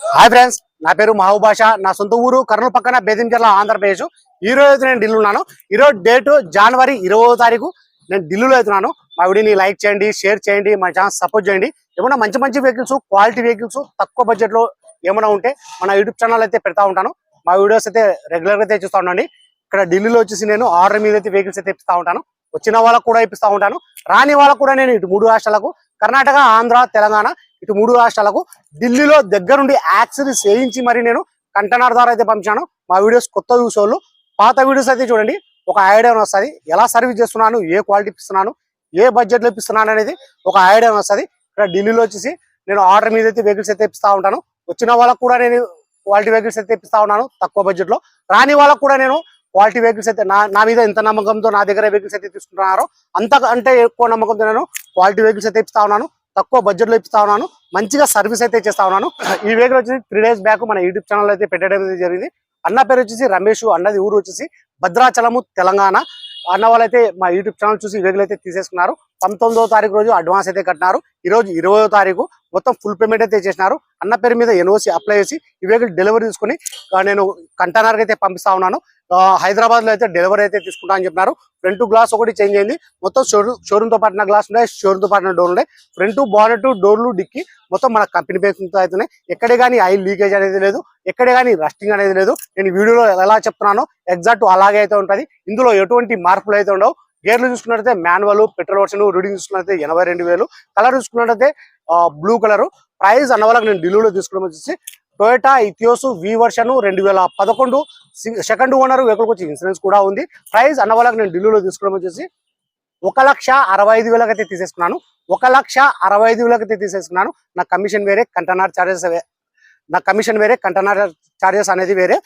Hi friends నా పేరు మహబూబ్ బాషా. నా సొంత ఊరు కర్నూలు పక్కన బేదించర్ల ఆంధ్రప్రదేశ్. ఈ రోజు నేను ఢిల్లీ ఉన్నాను. ఈరోజు డేటు జనవరి ఇరవై తారీఖు నేను ఢిల్లీలో అవుతున్నాను మా వీడియోని లైక్ చేయండి షేర్ చేయండి మా ఛానల్ సపోర్ట్ చేయండి. ఏమైనా మంచి మంచి వెహికల్స్ క్వాలిటీ వెహికల్స్ తక్కువ బడ్జెట్లో ఏమైనా ఉంటే మన యూట్యూబ్ ఛానల్ అయితే పెడతా ఉంటాను. మా వీడియోస్ అయితే రెగ్యులర్గా అయితే చూస్తూ ఉండండి. ఇక్కడ ఢిల్లీలో వచ్చేసి నేను ఆర్డర్ మీద అయితే వెహికల్స్ అయితే ఇప్పిస్తా ఉంటాను. వచ్చిన వాళ్ళకు కూడా ఇప్పిస్తూ ఉంటాను. రాని వాళ్ళకు కూడా నేను ఇటు మూడు రాష్ట్రాలకు కర్ణాటక ఆంధ్ర తెలంగాణ ఇటు మూడు రాష్ట్రాలకు ఢిల్లీలో దగ్గరుండి యాక్సరీస్ చేయించి మరి నేను కంటైనర్ ద్వారా అయితే పంపించాను. మా వీడియోస్ కొత్త చూసేవాళ్ళు పాత వీడియోస్ అయితే చూడండి. ఒక ఐడియా వస్తుంది. ఎలా సర్వీస్ చేస్తున్నాను ఏ క్వాలిటీ ఇస్తున్నాను ఏ బడ్జెట్లో ఇస్తున్నాను అనేది ఒక ఐడియా వస్తుంది. ఇక్కడ ఢిల్లీలో వచ్చేసి నేను ఆర్డర్ మీద అయితే వెహికల్స్ అయితే ఇప్పిస్తా ఉంటాను. వచ్చిన వాళ్ళకు కూడా నేను క్వాలిటీ వెహికల్స్ అయితే ఇప్పిస్తూ ఉన్నాను తక్కువ బడ్జెట్లో. రాని వాళ్ళకు కూడా నేను క్వాలిటీ వెహికల్స్ అయితే నా నా మీద ఎంత నమ్మకంతో నా దగ్గర వెహికల్స్ అయితే తీసుకుంటున్నారో అంత అంటే ఎక్కువ నమ్మకంతో నేను క్వాలిటీ వెహికల్స్ అయితే ఇప్పిస్తా ఉన్నాను. తక్కువ బడ్జెట్లో ఇప్పిస్తా ఉన్నాను. మంచిగా సర్వీస్ అయితే చేస్తా ఉన్నాను. ఈ వెహికల్ వచ్చేసి త్రీ డేస్ బ్యాక్ మన యూట్యూబ్ ఛానల్ అయితే పెట్టడం జరిగింది. అన్న పేరు వచ్చేసి రమేష్ అన్నది ఊరు వచ్చేసి భద్రాచలము తెలంగాణ. అన్న వాళ్ళైతే మా యూట్యూబ్ ఛానల్ చూసి ఈ వెహికల్ అయితే తీసేసుకున్నారు. పంతొమ్మిదో తారీఖు రోజు అడ్వాన్స్ అయితే కట్టినారు. ఈ రోజు ఇరవయో తారీఖు మొత్తం ఫుల్ పేమెంట్ అయితే చేసినారు. అన్న పేరు మీద ఎన్ఓసి అప్లై చేసి ఈ వెహికల్ డెలివరీ తీసుకుని నేను కంటైనర్ అయితే పంపిస్తా ఉన్నాను. హైదరాబాద్లో అయితే డెలివరీ అయితే తీసుకుంటా అని చెప్పినారు. ఫ్రంట్ గ్లాస్ ఒకటి చేంజ్ అయింది. మొత్తం షోరూమ్ షోరూమ్తో పాటిన గ్లాస్ ఉన్నాయి షోరూమ్తో పాటిన డోర్ ఉన్నాయి. ఫ్రంట్ బానెట్ డోర్లు డిక్కి మొత్తం మన కంపెనీ పేరుతో అవుతున్నాయి ఎక్కడే కానీ ఆయిల్ లీకేజ్ అనేది లేదు ఎక్కడే కానీ రస్టింగ్ అనేది లేదు. నేను వీడియోలో ఎలా చెప్తున్నానో ఎగ్జాక్ట్ అలాగే అయితే ఉంటది. ఇందులో ఎటువంటి మార్పులు అయితే ఉండవు. గేర్లు చూసుకున్నట్టయితే మాన్యువల్ పెట్రోల్ వర్షన్ రీడింగ్ చూసుకున్నట్టయితే ఎనభై రెండు వేలు. కలర్ చూసుకున్నట్టయితే బ్లూ కలర్ ప్రైస్ అన్న వాళ్ళకి నేను ఢిల్లీలో తీసుకోవడం వచ్చేసి టొయోటా ఇథియోస్ వి వర్షన్ రెండు వేల పదకొండు. సెకండ్ ఓనర్ వెహికల్కి వచ్చి ఇన్సూరెన్స్ కూడా ఉంది. ప్రైస్ అన్న వాళ్ళకి నేను ఢిల్లీలో తీసుకోవడం వచ్చేసి ఒక లక్ష అరవై ఐదు వేలకైతే అయితే తీసేసుకున్నాను. ఒక లక్ష అరవై ఐదు వేలకైతే అయితే తీసేసుకున్నాను. నా కమిషన్ వేరే కంటనర్ చార్జెస్ నా కమిషన్ వేరే కంటైనర్ చార్జెస్ అనేది వేరే.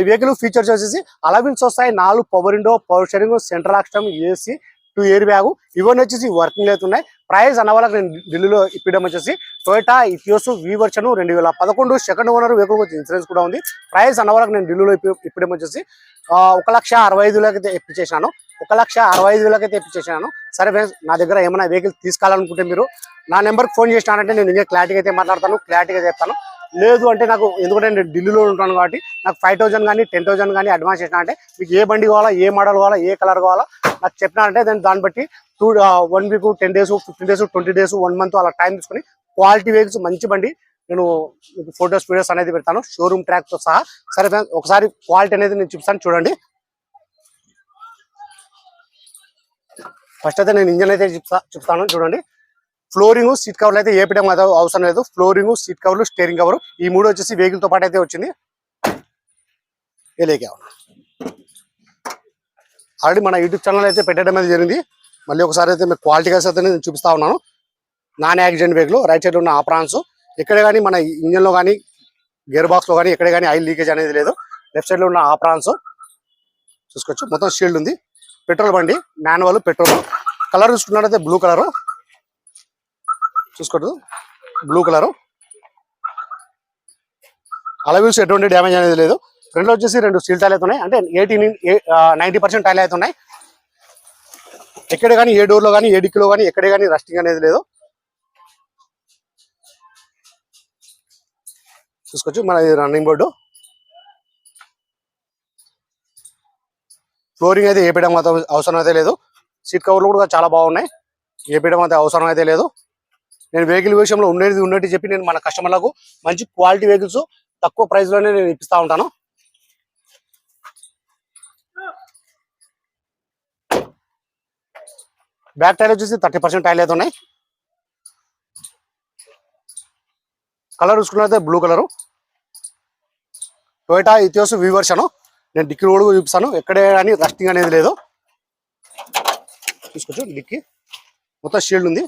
ఈ వెహికల్ ఫీచర్స్ వచ్చేసి అలవిన్స్ వస్తాయి. నాలుగు power window power steering central ఆక్స్టమ్ AC two airbag ఇవన్నీ వచ్చేసి వర్కింగ్ అవుతున్నాయి ప్రైస్ అన్న వాళ్ళకి నేను ఢిల్లీలో ఇప్పడం వచ్చేసి టొయోటా ఇథియోస్ వి వర్షన్ రెండు వేల పదకొండు సెకండ్ ఓనర్ వెహికల్ వచ్చి ఇన్సూరెన్స్ కూడా ఉంది. ప్రైస్ అన్న వాళ్ళకి నేను ఢిల్లీలో ఇప్పి- ఇప్పడం వచ్చేసి ఒక లక్ష అరవై ఐదు అయితే ఇప్పించేసాను ఒక లక్ష అరవై ఐదు వేలకి అయితే ఇప్పించేసాను సరే ఫ్రెండ్స్ నా దగ్గర ఏమైనా వెహికల్ తీసుకోవాలనుకుంటే మీరు నా నెంబర్కి ఫోన్ చేసినానంటే నేను ఇంకా క్లారిటీగా అయితే మాట్లాడతాను. క్లారిటీగా చెప్తాను. లేదు అంటే నాకు ఎందుకంటే నేను ఢిల్లీలో ఉంటాను కాబట్టి నాకు ఫైవ్ థౌసండ్ కానీ టెన్ థౌసండ్ కానీ అడ్వాన్స్ చేసిన అంటే మీకు ఏ బండి కావాలా ఏ మోడల్ కావాలా ఏ కలర్ కావాలా నాకు చెప్పినారంటే దాన్ని దాన్ని బట్టి two one week ten days fifteen days twenty days one month అలా టైం తీసుకుని క్వాలిటీ వెహికల్స్ మంచి బండి నేను మీకు ఫొటోస్ వీడియోస్ అనేది పెడతాను. షోరూమ్ ట్రాక్తో సహా. సరే ఒకసారి క్వాలిటీ అనేది నేను చూపిస్తాను చూడండి. ఫస్ట్ అయితే నేను ఇంజన్ అయితే చూపిస్తా చూపిస్తాను చూడండి. ఫ్లోరింగ్ సీట్ కవర్లు అయితే ఏపీఎం అవసరం లేదు. ఫ్లోరింగ్ సీట్ కవర్లు స్టీరింగ్ కవర్ ఈ మూడు వచ్చేసి వెహికల్తో పాటు అయితే వచ్చింది. ఏలేకే ఆల్రెడీ మన యూట్యూబ్ ఛానల్ అయితే పెట్టడం అనేది జరిగింది. మళ్ళీ ఒకసారి అయితే మీకు క్వాలిటీగా అయితే నేను చూపిస్తా ఉన్నాను. Non accident vehicle right side ఉన్న ఆప్రాన్స్. ఎక్కడ కానీ మన ఇంజన్లో కానీ గేర్ బాక్స్లో కానీ ఎక్కడ కానీ ఆయిల్ లీకేజ్ అనేది లేదు. లెఫ్ట్ సైడ్లో ఉన్న ఆప్రాన్స్. చూసుకోవచ్చు. మొత్తం షీల్డ్ ఉంది. పెట్రోల్ బండి మాన్యువల్ పెట్రోల్. కలర్ చూసుకున్నట్టయితే బ్లూ కలర్. చూసుకోవద్దు బ్లూ కలర్ అలవీల్స్ ఎటువంటి డ్యామేజ్ అనేది లేదు. ఫ్రంట్ వచ్చేసి రెండు స్టీల్ టైల్ అవుతున్నాయి అంటే ఎయిటీన్ నైన్టీ పర్సెంట్ టైల్ అవుతున్నాయి ఎక్కడ కానీ ఏ డోర్లో కానీ ఏ డిక్లో కానీ ఎక్కడే కానీ రస్టింగ్ అనేది లేదు. చూసుకోవచ్చు. మన రన్నింగ్ బోర్డు ఫ్లోరింగ్ అయితే ఏపీయడం మాత్రం అవసరం అయితే లేదు. సీట్ కవర్లు కూడా చాలా బాగున్నాయి. ఏపీయడం అయితే అవసరం అయితే లేదు. నేను వెహికల్ విషయంలో ఉండేది ఉన్నట్టు చెప్పి నేను మన కస్టమర్లకు మంచి క్వాలిటీ వెహికల్స్ తక్కువ ప్రైస్లోనే నేను ఇప్పిస్తూ ఉంటాను. బ్యాక్ టైర్ వచ్చేసి థర్టీ పర్సెంట్ టైల్ అయితే ఉన్నాయి. కలర్ చూసుకున్నట్లయితే blue colour Toyota Etios V version నేను డిక్కీ రోడ్ చూపిస్తాను. ఎక్కడే కానీ రస్టింగ్ అనేది లేదు. చూసుకోవచ్చు డిక్కీ. మొత్తం షీల్డ్ ఉంది.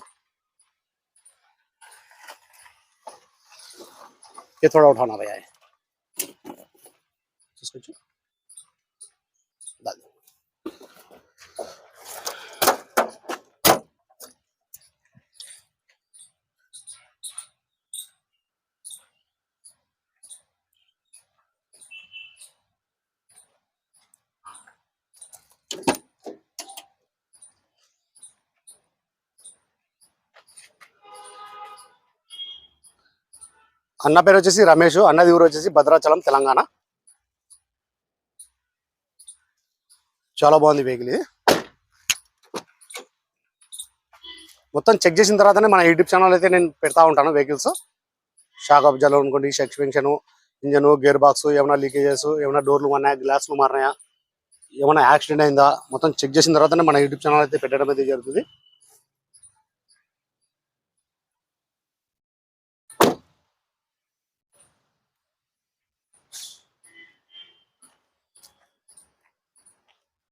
ये थोड़ा उठाना भैया। है डाल दो అన్న పేరు వచ్చేసి రమేష్ అన్నది ఊరు వచ్చేసి భద్రాచలం తెలంగాణ. చాలా బాగుంది వెహికల్ ఇది. మొత్తం చెక్ చేసిన తర్వాతనే మన యూట్యూబ్ ఛానల్ అయితే నేను పెడతా ఉంటాను వెహికల్స్ షాక్ అబ్జాలు అనుకోండి సస్పెన్షన్ ఇంజన్ గేర్ బాక్స్ ఏమైనా లీకేజెస్ ఏమైనా డోర్లు మారినాయా గ్లాసులు మారినాయా ఏమైనా యాక్సిడెంట్ అయిందా మొత్తం చెక్ చేసిన తర్వాతనే మన యూట్యూబ్ ఛానల్ అయితే పెట్టడం అయితే జరుగుతుంది.